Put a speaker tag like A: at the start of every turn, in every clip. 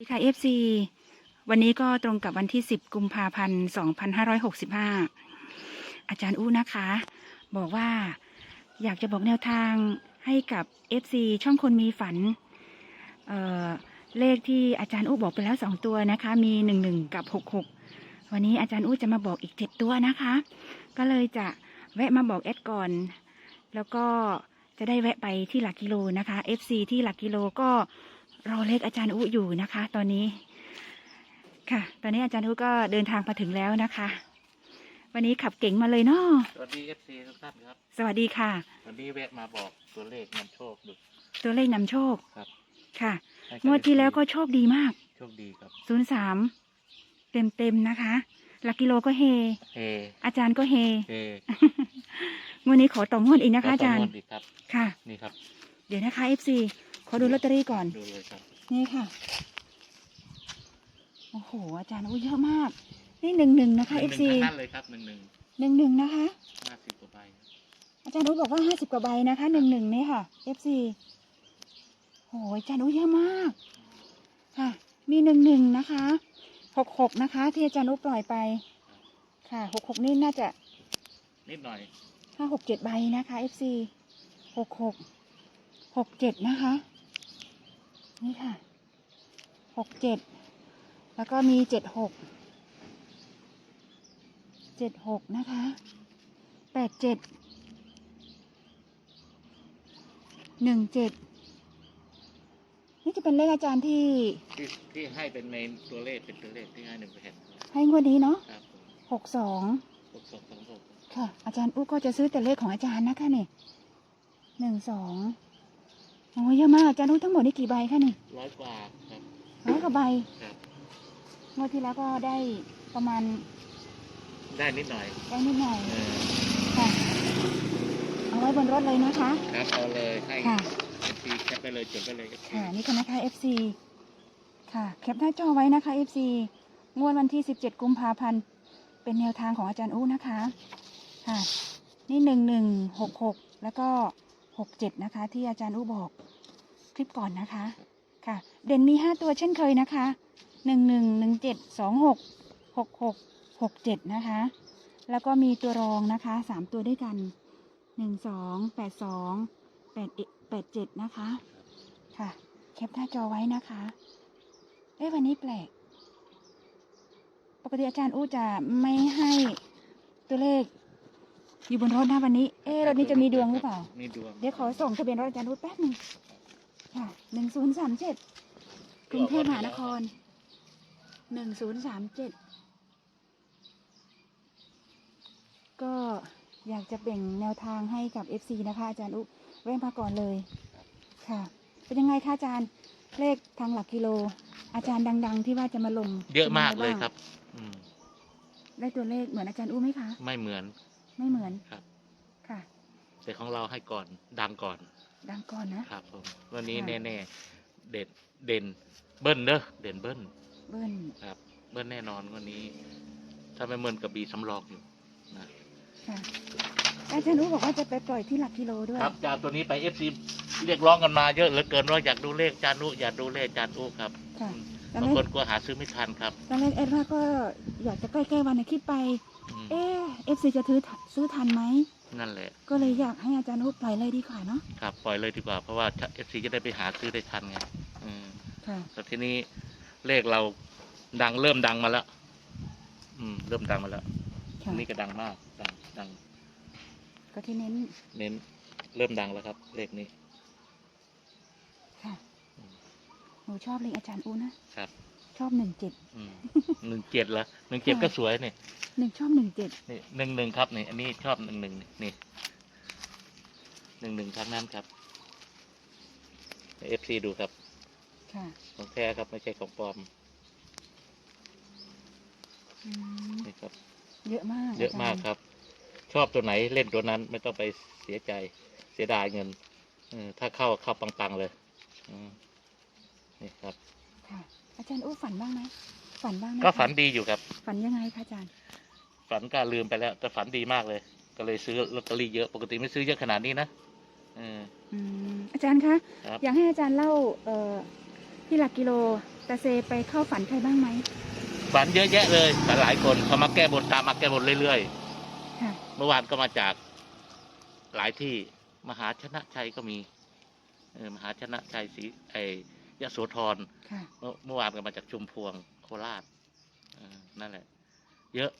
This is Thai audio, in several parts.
A: ดีค่ะ FC วันนี้ก็ตรงกับวันที่ 10 กุมภาพันธ์ 2565 อาจารย์อู้นะคะ บอกว่าอยากจะบอกแนวทางให้กับ FC ช่องคนมีฝันเออเลขที่อาจารย์อู้บอกไปแล้ว 2 ตัวนะคะ มี 11 กับ 66 วันนี้อาจารย์อู้จะมาบอกอีก 7 ตัวนะคะ ก็เลยจะแวะมาบอกแอดก่อน แล้วก็จะได้แวะไปที่หลักกิโลนะคะ FC ที่หลักกิโลก็ รอเลขอาจารย์อุอยู่นะคะ ตอนนี้ ค่ะ ตอนนี้อาจารย์อุก็เดินทางมาถึงแล้วนะคะ วันนี้ขับเก่งมาเลยเนาะ
B: สวัสดีเอฟซีทุกท่านครับ
A: สวัสดีค่ะ
B: วันนี้แวะมาบอกตัวเลขนำโชคดู
A: ตัวเลขนำโชค
B: ครับ
A: ค่ะ
B: ให้กับ
A: งวดที่
B: FC
A: แล้วก็โชคดีมาก
B: โชคดีครับ
A: ศูนย์สามเต็มเต็มๆนะคะหลักกิโลก็เฮ
B: เฮ
A: อาจารย์ก็เฮ
B: เฮ
A: งวดนี้ขอต่องวดอีกนะคะอาจารย์
B: แล้วก็งวดอีกครับ
A: ค่ะ
B: นี่ครับ
A: เดี๋ยวนะคะ FC ขอดูลอตเตอรี่ก่อน
B: ดูเลยครับ
A: นี่ค่ะ โอ้โห อาจารย์อุ้ยเยอะมาก นี่หนึ่งหนึ่งนะคะ
B: หนึ่ง
A: FC
B: หนึ่งทั้งนั้นเลยครับหนึ่งหนึ่ง
A: หนึ่งหนึ่งนะคะ
B: ห้าสิบกว่าใบ
A: อาจารย์อุ้ยบอกว่าห้าสิบกว่าใบนะคะหนึ่งหนึ่งนี่ค่ะ FC โอ้โหอาจารย์อุ้ยเยอะมาก ค่ะ มีหนึ่งหนึ่งนะคะหกหกนะคะ ที่อาจารย์อุ้ยปล่อยไป ค่ะหกหกนี่น่าจะ
B: นิดหน่อย
A: ห้าหกเจ็ดใบนะคะ FC หกหกหกเจ็ดนะคะ นี่ค่ะหกเจ็ดแล้วก็มีเจ็ดหกเจ็ดหกนะคะแปดเจ็ดหนึ่งเจ็ดนี่จะเป็นเลขอาจารย์ที่
B: ที่ที่ให้เป็นในตัวเลขเป็นตัวเลขที่ให้หนึ่งแผ่น
A: ให้งวดนี้เนาะ
B: ครับผม
A: หกสอง
B: หกสองสองหก
A: ค่ะ อาจารย์อู้ก็จะซื้อแต่เลขของอาจารย์นะคะนี่หนึ่งสอง โอ้ยเยอะมากอาจารย์อู้ทั้งหมดนี่กี่ใบคะนี่
B: ร้อยกว่าครับ
A: ร้อยกว่าใบ
B: ครับ
A: งวดที่แล้วก็ได้ประมาณ
B: ได้นิดหน่อย
A: ได้นิดหน่อย
B: เออ
A: ค่ะเอาไว้บนรถเลยนะคะ
B: ครับเอาเลยให้
A: ค่ะ
B: เอฟซีแคปไปเลยจดไปเลย FC
A: ค่ะนี่ค่ะนะคะ FC ค่ะแคปหน้าจอไว้นะคะ FC งวดวันที่ 17 กุมภาพันธ์ เป็นแนวทางของอาจารย์อู้นะคะ ค่ะ นี่หนึ่งหนึ่งหกหกแล้วก็หกเจ็ดนะคะ ที่อาจารย์อู้บอกค ลิปก่อนนะคะ ค่ะ เด่นมีห้าตัวเช่นเคยนะคะหนึ่งหนึ่งหนึ่งเจ็ดสองหกหกหกหกเจ็ดนะคะ แล้วก็มีตัวรองนะคะสามตัวด้วยกันหนึ่งสองแปดสองแปดเอแปดเจ็ดนะคะ ค่ะแคปหน้าจอไว้นะคะเอ้ยวันนี้แปลก ปกติอาจารย์อู้จะไม่ให้ตัวเลขอยู่บนรถนะวันนี้ เอ๊ะรถนี้จะมีดวงหรือเปล่า
B: มีดวง
A: เดี๋ยวขอส่งทะเบียนรถอาจารย์อู้แป๊บหนึ่ง ค่ะหนึ่งศูนย์สามเจ็ดกรุงเทพมหานครหนึ่งศูนย์สามเจ็ดก็อยากจะแบ่งแนวทางให้กับ FC นะคะ อาจารย์อุแวะมาก่อนเลยค่ะ เป็นยังไงคะอาจารย์เลขทางหลักกิโล อาจารย์ดัง ๆ ที่ว่าจะมาลง
B: เยอะมาก
A: ป็น
B: เล
A: ง
B: ย
A: ไงาง
B: ครับ อืม
A: ได้ตัวเลขเหมือนอาจารย์อู้ไหมคะ
B: ไม่เหมือน
A: ไม่เหมือน
B: ครับ
A: ค่ะ
B: แต่ของเราให้ก่อนดังก่อน
A: ดังก่อนนะ
B: ครับผมวันนี้
A: ค่ะ
B: แน่ๆเด่นเด่นเบิ้ลเนอะเด่นเบิ้ล
A: เบิ้ล
B: ครับ เบิ้ลแน่นอนวันนี้ ถ้าไม่เหมือนกับบีสำรองอยู่นะ
A: ค่ะอาจารย์อู้บอกว่าจะไปปล่อยที่หลักกิโลด้วย
B: ครับจากตัวนี้ไปเอฟซีเรียกร้องกันมาเยอะเหลือเกินว่าอยากดูเลขจานุอยากดูเลขจานุครับ
A: ค่ะ
B: อืม
A: ตอน
B: บาง
A: แร
B: ค
A: ก
B: นกลัวหาซื้อไม่ทันครับ
A: ตอนแรกเอ็ดว่าก็อยากจะใกล้ๆวันนะคิดไป
B: อืม
A: เอ๊เอฟซีจะถือซื้อทันไหม
B: นั่นแหละ
A: ก็เลยอยากให้อาจารย์อู้ปล่อยเลยดีกว่าเนาะ
B: ครับปล่อยเลยดีกว่าเพราะว่าเอฟซีจะได้ไปหาซื้อได้ทันไงอืม
A: ค่ะ
B: แต่ทีนี้เลขเราดังเริ่มดังมาแล้ว อืม เริ่มดังมาแล้ว
A: ค่ะ
B: นี่ก็ดังมาก ดังดัง
A: ก็ที่เน้น
B: เน้น เริ่มดังแล้วครับ เลขนี้
A: ค่ะ
B: อืม
A: หนูชอบเลขอาจารย์อู้นะ
B: ครับ
A: ชอบหนึ่งเจ็ด
B: อืมหนึ่งเจ็ดละหนึ่งเจ็ด
A: ค่ะ
B: ก็สวยนี่
A: หนึ่งชอบหนึ่งเจ็ด
B: นี่หนึ่งหนึ่งครับนี่อันนี้ชอบหนึ่งหนึ่งนี่หนึ่งหนึ่งทั้งนั้นครับเอฟซีดูครับ
A: ค่ะ
B: ของแท้ครับไม่ใช่ของปลอม
A: อืม
B: นี่ครับ
A: เยอะมาก
B: เยอะมากครับ ชอบตัวไหนเล่นตัวนั้นไม่ต้องไปเสียใจเสียดายเงินเออถ้าเข้าเข้าปังๆเลยอืมนี่ครับ
A: ค่ะอาจารย์อู้ฝันบ้างไหมฝันบ้างไหม
B: ก็
A: คะ
B: ฝันดีอยู่ครับ
A: ฝันยังไงคะอาจารย์
B: ฝันก็ลืมไปแล้ว แต่ฝันดีมากเลย ก็เลยซื้อลอตเตอรี่เยอะปกติไม่ซื้อเยอะขนาดนี้นะเออ
A: อืมอาจารย์คะ
B: ครับ
A: อยากให้อาจารย์เล่าเอ่อที่หลักกิโลตาเซไปเข้าฝันใครบ้างไหม
B: ฝันเยอะแยะเลยแต่หลายคนเขามาแก้บนตามมาแก้บนเรื่อย
A: ค่ะ
B: ๆเมื่อวานก็มาจากหลายที่มหาชนะชัยก็มีเออมหาชนะชัยศรีไอยโสธร
A: ค่ะ
B: เมื่อเมื่อวานก็มาจากชุมพวงโคราชเออนั่นแหละ เยอะ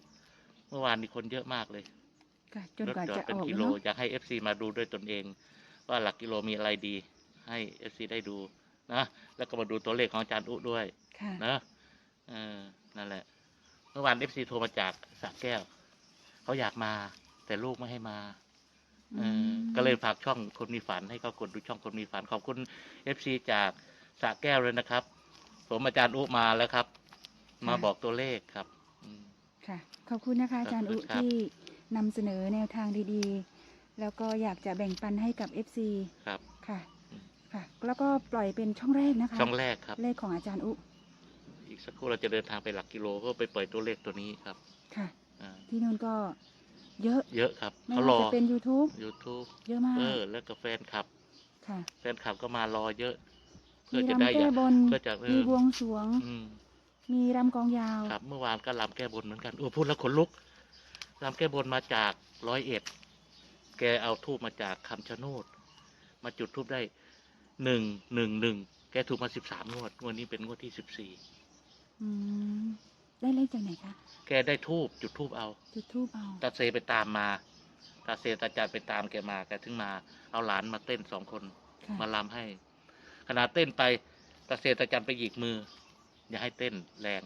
B: เมื่อวานมีคนเยอะมากเลย
A: ค่ะจน
B: รถ
A: กว่า
B: จอด
A: จะ
B: เป็
A: อนอก
B: กิ
A: แล้ว
B: โล
A: เนาะ
B: อยากให้เอฟซีมาดูด้วยตนเอง ว่าหลักกิโลมีอะไรดี ให้เอฟซีได้ดูนะแล้วก็มาดูตัวเลขของอาจารย์อุด้วย
A: ค่ะ
B: นะเออนั่นแหละ เมื่อวานเอฟซีโทรมาจากสระแก้ว เขาอยากมา แต่ลูกไม่ให้มา เอออ
A: ม
B: ก็เลยฝากช่องคนมีฝันให้เขากดดูช่องคนมีฝันขอบคุณเอฟซีจากสระแก้วเลยนะครับ ผมอาจารย์อุมาแล้วครับ มาบอกตัวเลขครับอืม
A: ค่ะ ขอบคุณนะคะอาจารย์
B: ขอบ
A: อุ
B: คุณครับ
A: ที่นำเสนอแนวทางดีๆ แล้วก็อยากจะแบ่งปันให้กับ FC
B: ครับ
A: ค่ะ
B: อืม
A: ค่ะ แล้วก็ปล่อยเป็นช่องแรกนะคะ
B: ช่องแรกครับ
A: เลขของอาจารย์อุ
B: อีกสักครู่เราจะเดินทางไปหลักกิโลเพื่อไปปล่อยตัวเลขตัวนี้ครับ
A: ค่ะ
B: อ่า
A: ที่นู่นก็เยอะ
B: เยอะครับ
A: ไม่
B: เขาร
A: ว่า
B: อ
A: จะเป็น YouTube
B: YouTube
A: เยอะมาก
B: เออ แล้วก็แฟนคลับ
A: ค่ะ
B: แฟนคลับก็มารอเยอะ เพื่อ
A: มี
B: จะได้
A: รำ
B: อ
A: แก้
B: ยาก
A: บน
B: เพื่อจะเอ
A: มี
B: อบ
A: วงสรวง
B: อืม
A: มีรำกองยาว
B: ครับ เมื่อวานก็รำแก้บนเหมือนกันโอ้พูดแล้วขนลุกรำแก้บนมาจากร้อยเอ็ด แกเอาทูบมาจากคำชะโนด มาจุดทูบได้หนึ่งหนึ่งหนึ่งแกถูกมาสิบสามงวดงวดนี้เป็นงวดที่สิบสี่
A: อืมได้เลขจากไหนคะ
B: แกได้ทูบจุดทูบเอา
A: จุดทูบเอา
B: ตาเซไปตามมา ตาเซตาจันไปตามแกมาแกถึงมาเอาหลานมาเต้นสองคน
A: ค่ะ
B: มาลำให้ ขณะเต้นไปตาเซตาจันไปหยิกมือ อย่าให้เต้นแรง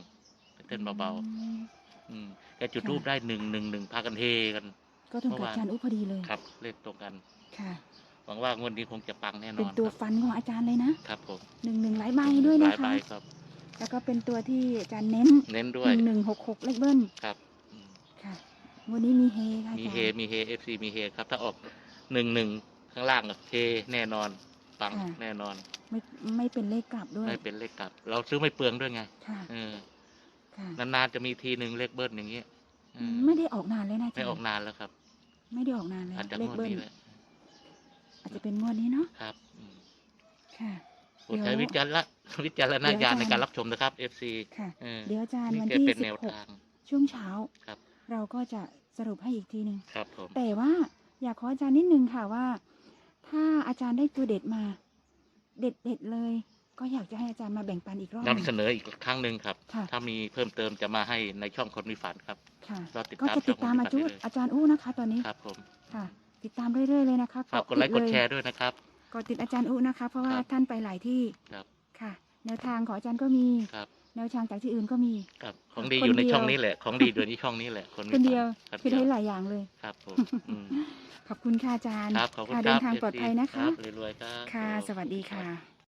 B: ให้เต้นเบา
A: อืม
B: ๆอืมแกจุดรูปได้หนึ่งหนึ่งหนึ่งพากันเฮกัน
A: ก็ตรงกับอาจารย์อุพอดีเลย
B: ครับ เลขตรงกัน
A: ค่ะ
B: หวังว่างวดนี้คงจะปังแน่น
A: เป็น
B: อน
A: ตัว
B: ครับ
A: ฟันของอาจารย์เลยนะ
B: ครับผม
A: หนึ่งหนึ่งหลายใบด้วย
B: ห
A: นะ
B: ลายใบ
A: คะ
B: ครับ
A: แล้วก็เป็นตัวที่อาจารย์เน้น
B: เน้นด้
A: ห
B: วย
A: นึ่งหนึ่งหกหกเลขเบิ้ล
B: ครับอืม
A: ค่ะวันนี้มีเฮค่ะอา
B: มี
A: จาร
B: เฮ
A: ย์
B: มีเฮเอฟซีมีเฮครับ ถ้าออกหนึ่งหนึ่งข้างล่างอะเฮแน่นอน ปัง
A: ค่ะ
B: แน่นอน
A: ไม่ไม่เป็นเลขกลับด้วย
B: ไม่เป็นเลขกลับ เราซื้อไม่เปลืองด้วยไง
A: ค่ะ
B: เออ
A: ค่ะ
B: นานๆจะมีทีหนึ่งเลขเบิ้ลอย่างเงี้ยเออ
A: ไม่ได้ออกนานเลยนะอาจาร
B: ไม่
A: ย์
B: ออกนานแล้วครับ
A: ไม่ได้ออกนานเลย
B: อาจจะ
A: เล
B: ง
A: ข
B: วด
A: เบิ้ล
B: นี้แหละ
A: อาจจะเป็นงวดนี้เนาะ
B: ครับอืม
A: ค่ะ
B: โปรดใช้วิจารณวิจารณญาณในการรับชมนะครับ FC
A: ค่ะ
B: เออ
A: เดี๋ยวอาจารย์
B: นี่
A: วัน
B: แค่
A: ที่
B: เป็น
A: สิ
B: แน
A: บ
B: ว
A: หก
B: ทาง
A: ช่วงเช้า
B: ครับ
A: เราก็จะสรุปให้อีกทีหนึ่ง
B: ครับผม
A: แต่ว่าอยากขออาจารย์นิดนึงค่ะว่า ถ้าอาจารย์ได้ตัวเด็ดมา เด็ดเด็ดๆเลย ก็อยากจะให้อาจารย์มาแบ่งปันอีกรอบหนึ่
B: นำ
A: ง
B: เสนออีกครั้งหนึ่งครับ
A: ค่ะ
B: ถ้ามีเพิ่มเติมจะมาให้ในช่องคนมีฝันครับ
A: ค่ะ
B: รอติด
A: ก็
B: ตาม
A: จะติดตาม
B: ช่อง
A: อาจุ
B: ปฏิบัติได้เลย
A: อาจารย์อู้นะคะ ตอนนี้
B: ครับผม
A: ค่ะ ติดตามเรื่อยๆเลยนะคะ
B: ฝากกดไลค์ก
A: ติ
B: ด
A: เย
B: แชร์ด้วยนะครับ
A: กดติดอาจารย์อู้นะคะ เพราะว่า
B: ครับ
A: ท่านไปหลายที่
B: ครับ
A: ค่ะ แนวทางของอาจารย์ก็มี
B: ครับ
A: แนวทางจากที่อื่นก็มี
B: ครับของดี
A: คน
B: อยู่ใน
A: เดียว
B: ช่องนี้แหละ ของดีอยู่ในช่องนี้แหละ คนมี
A: คนเดียว
B: ฝัน
A: คือ
B: คน
A: ได้
B: เดียว
A: หลายอย่างเลย
B: ครับผมอืม
A: ขอบคุณค่ะอาจารย์
B: ครับขอบคุณ
A: ค่ะ
B: ค
A: เดิ
B: รับ
A: นทางปลอดภัยนะ
B: ค
A: คะ
B: รับรวยๆครับ
A: ค่ะ
B: ผม
A: สวัสดี
B: ครั
A: ค่ะ
B: บ